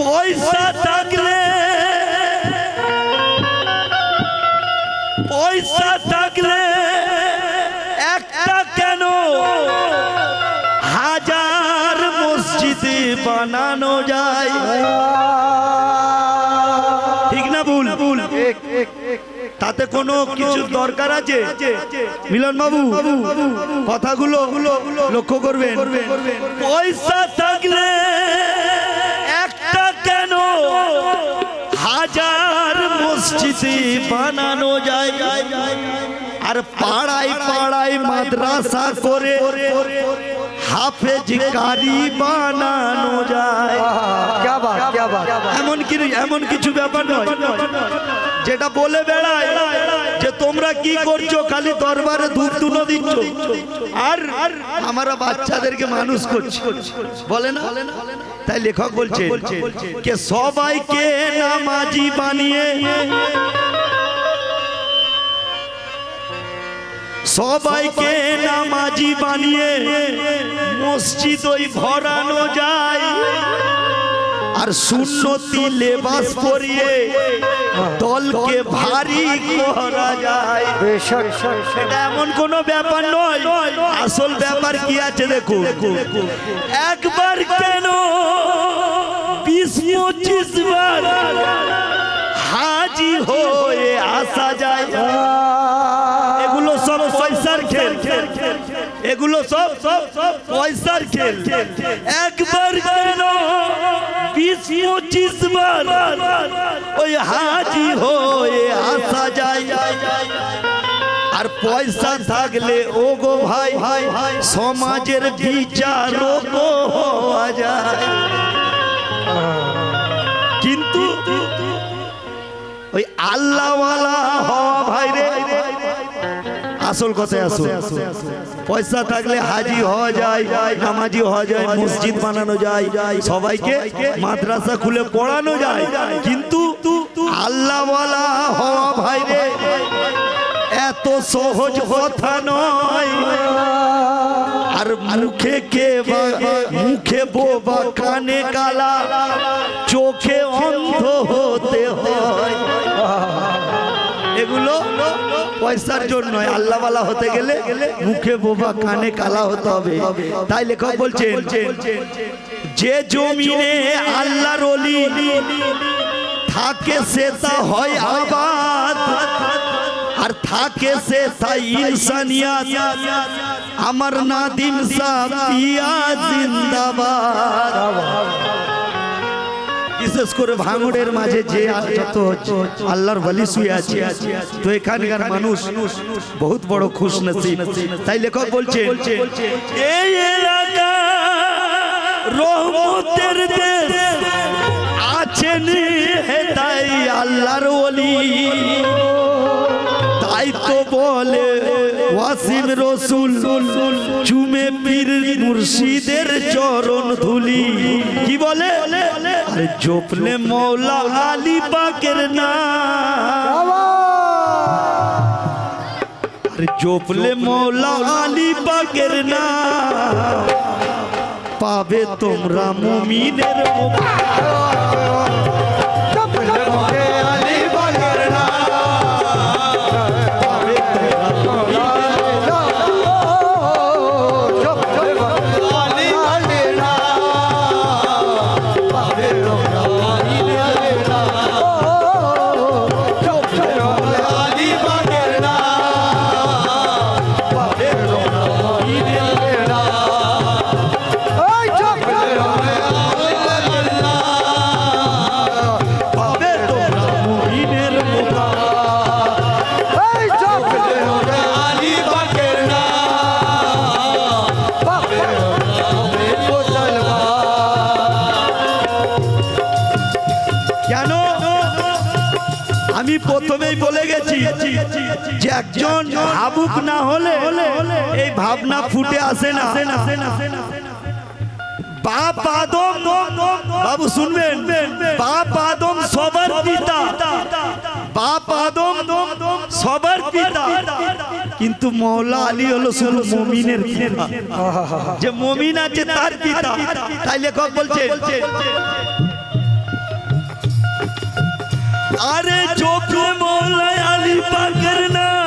পয়সা থাকলে পয়সা থাকলে একটা কেন? হাজার মসজিদে বানানো যায়। ঠিক না ভুল? ভুল তাতে কোনো কিছু দরকার আছে? মিলন বাবু, কথাগুলো লক্ষ্য করবেন। পয়সা থাকলে মসজিদ বানানো যায় আর পাড়াই পাড়াই মাদ্রাসা করে হাফেজ কারি বানানো যায় এমন কি এমন কিছু ব্যাপার নয় যেটা বলে বেড়ায় যে তোমরা কি করছ খালি দরবারে দুধ তুলো দিচ্ছ আর আমরা বাচ্চাদেরকে মানুষ করছি বলে না তাই লেখক বলছে কে সবাইকে নামাজি বানিয়ে সবাইকে নামাজি বানিয়ে মসজিদ ওই ভরানো যায়। আর সুন্নতি লেবাস পরিয়ে দলকে ভারী করা যায়। এমন কোনো ব্যাপার নয়। আসল ব্যাপার কি আছে দেখো একবার কেন বিশ পঁচিশ বার হাজি হয়ে আসা যায়? এগুলো সব পয়সার খেল খেল খেল। সব সব সব পয়সার খেল। একবার কেন বিশ পঁচিশ বার ওই হাজি হয়ে আসা যায়। আর পয়সা থাকলে ও গো ভাই, সমাজের বিচার হওয়া যায়। কিন্তু ওই আল্লাহওয়ালা হওয়া ভাই রে আসল কথায় আসো পয়সা থাকলে হাজি হওয়া যায় নামাজি হওয়া যায় মসজিদ বানানো যায় সবাইকে মাদ্রাসা খুলে পড়ানো যায়। কিন্তু আল্লাহওয়ালা হওয়া ভাই রে এত সহজ কথা নয়। আর মুখে কে বা- মুখে বোবা কানে কালা চোখে অন্ধ হতে হয়। পয়সার জন্য আল্লাহওয়ালা হতে গেলে মুখে বোবা, কানে কালা হতে হবে। তাই লেখক বলছেন, যে জমিনে আল্লাহর অলি থাকে সে তা হয় আবাদ, আর থাকে সে তাই ইনসানিয়াত। আমার নাদিম সাপিয়া জিন্দাবাদ। বিশেষ করে ভাঙড়ের মাঝে যে যত আল্লাহর বলি শুয়ে আছে, তো এখানকার মানুষ বহুত বড় খুশ নসিব। তাই লেখক বলছে আছেন তাই আল্লাহর ওলি তাই তো বলে ওয়াসিম রসুল, চুমে পীর মুর্শিদের চরণ ধুলি। জপলে মৌলা আলী পাকের আরে জপলে মৌলা আলী পাকের নাম। পাবে তোমরা মুমিনের মুখ। আমি প্রথমেই বলে গেছি যে একজন ভাবুক না হলে এই ভাবনা ফুটে আসে না। বাপ আদম, বাবু শুনবেন, বাপ আদম সবার পিতা। বাপ আদম সবার পিতা। কিন্তু মৌলা আলী হলো শুধু মমিনের যে মমিন আছে তার পিতা। তাই লেখক বলছে আরে চোখে মোলাই আলী পাকের না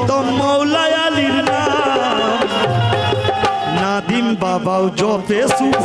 কদম মৌলায় নাদিম বাবাও জপে শুভ।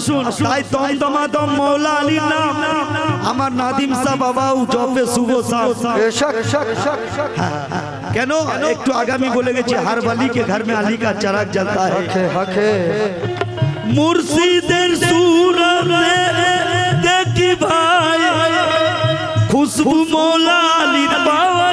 আসুন তাই দম দমা দম মৌলা আলী না আমার নাদিম শাহ বাবাও জপে শুভ হ্যাঁ, হ্যাঁ, হ্যাঁ। কেন? একটু আগামী বলে গেছি হারবালি কে ঘর মে আলী কা চারাক জ্বলতা হে। হকে হকে মুর্শিদের সুর দেখি ভাই। খুশবু মৌলা আলী পাওয়া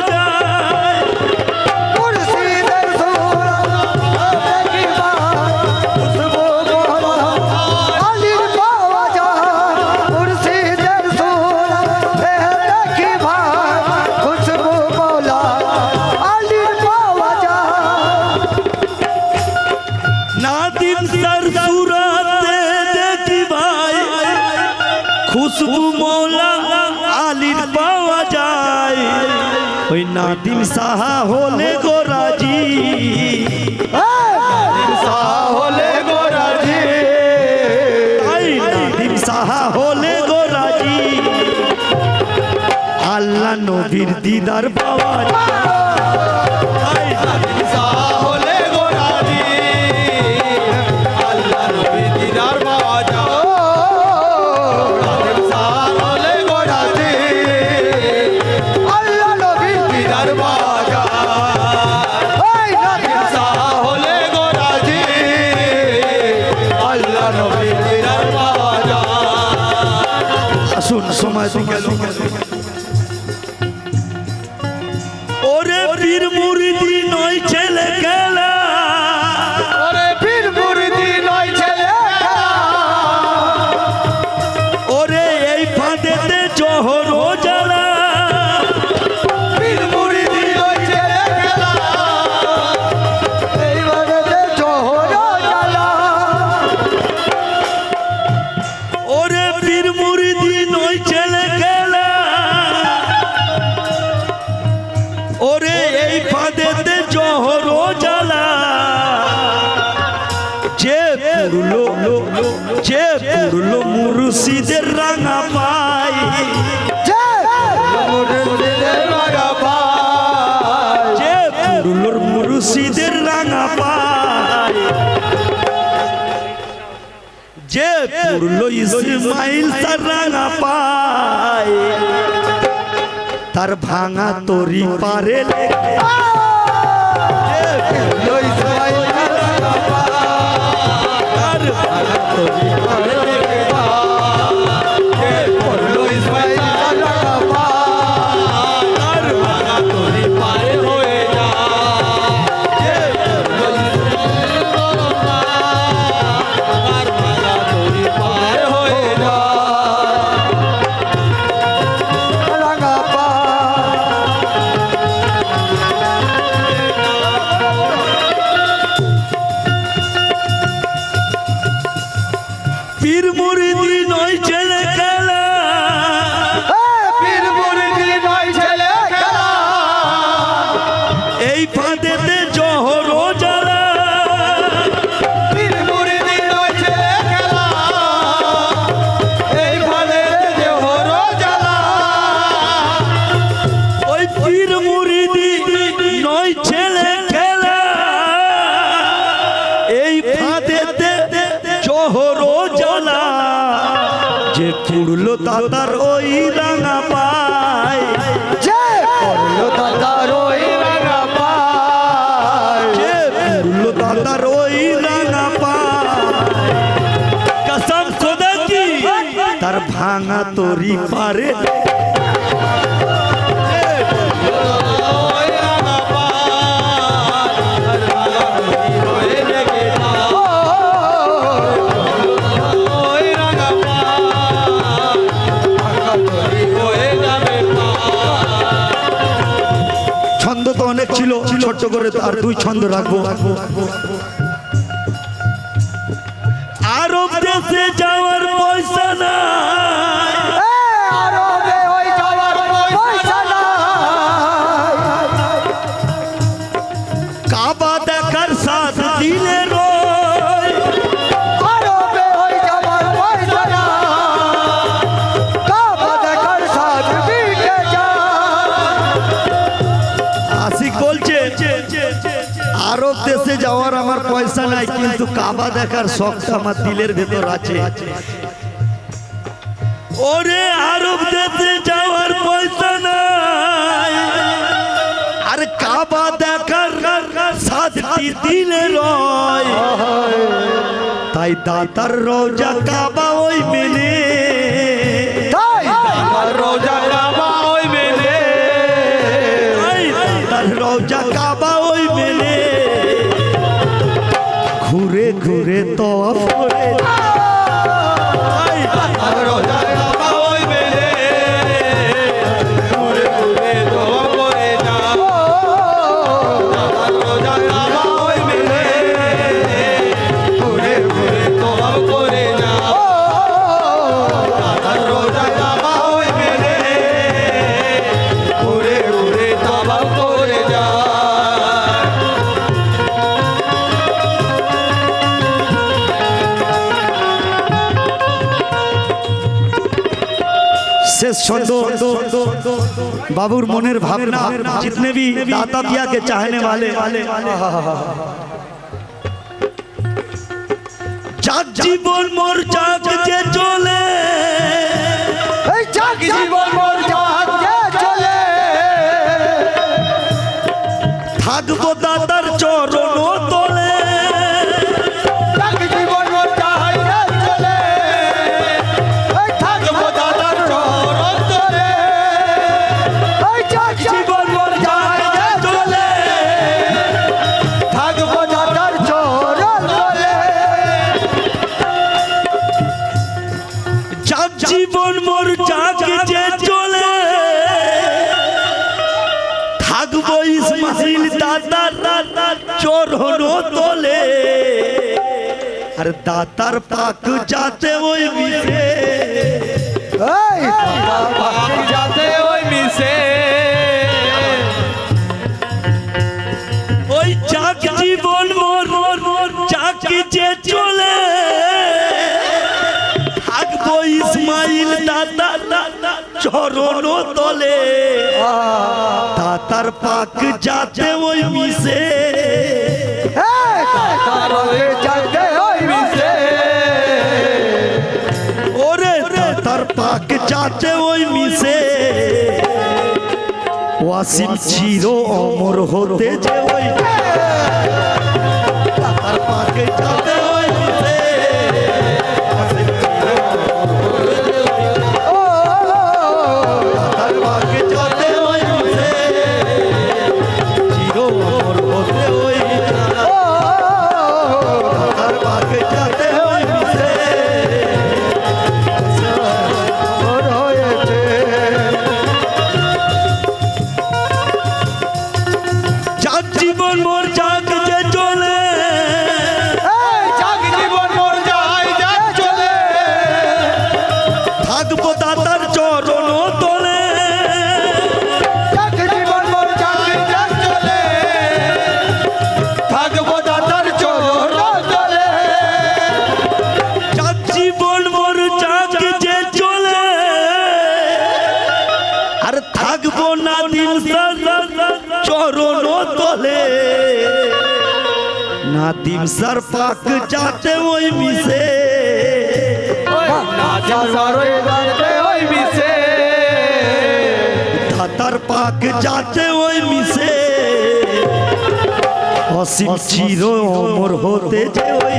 ওই নাদিম সাহা হলে গো রাজি। হলে রাজি। সাহা হলে রাজি। আল্লাহ নবীর দিদার পাওয়া Somebody, somebody, so somebody. যে পড়ল ইসমাইল তার রাঙা পায়। তার ভাঙা তরি পারে ইসমাইল তার রাঙা পায়। তার ভাঙা তরি পারে উড়লো তাতার ওই রাঙা করে আর দুই ছন্দ রাখব? যাওয়ার আমার পয়সা নাই, কিন্তু কাবা দেখার শখটা আমার দিলের ভেতর আছে। ওরে আরব দেশে যাওয়ার পয়সা নাই। আর কাবা দেখার সাতটি দিলে রয়। তাই দাতার রোজা কাবা ওই মেলে। Toma. बाबूर मोनेर भावना जितने भी दाता पिया के चाहने वाले। जाग जीवन मोर जाग जे चले। जाग। जीवन দাতার চরণ তোলে। আর দাতার পাক যাতে ওই মিশে। যাতে ওই মিশে ওই চাক জীবন মোর মোর মোর চাকি যে চলে। থাকব ইসমাইল দাদা চরণ তোলে। আ তার পাক যাতে ওই মিশে। ওরে তার পাক যাতে ওই মিশে। ওয়াসিম চির অমর হতে যে ওই তার পাক যাতে নাদিম স্যার পাক যাতে ওই মিশে। নাজিম স্যার ওই যাতে ওই মিশে। ধাতার পাক যাতে ওই মিশে। অসীম চির অমর হতে যে ওই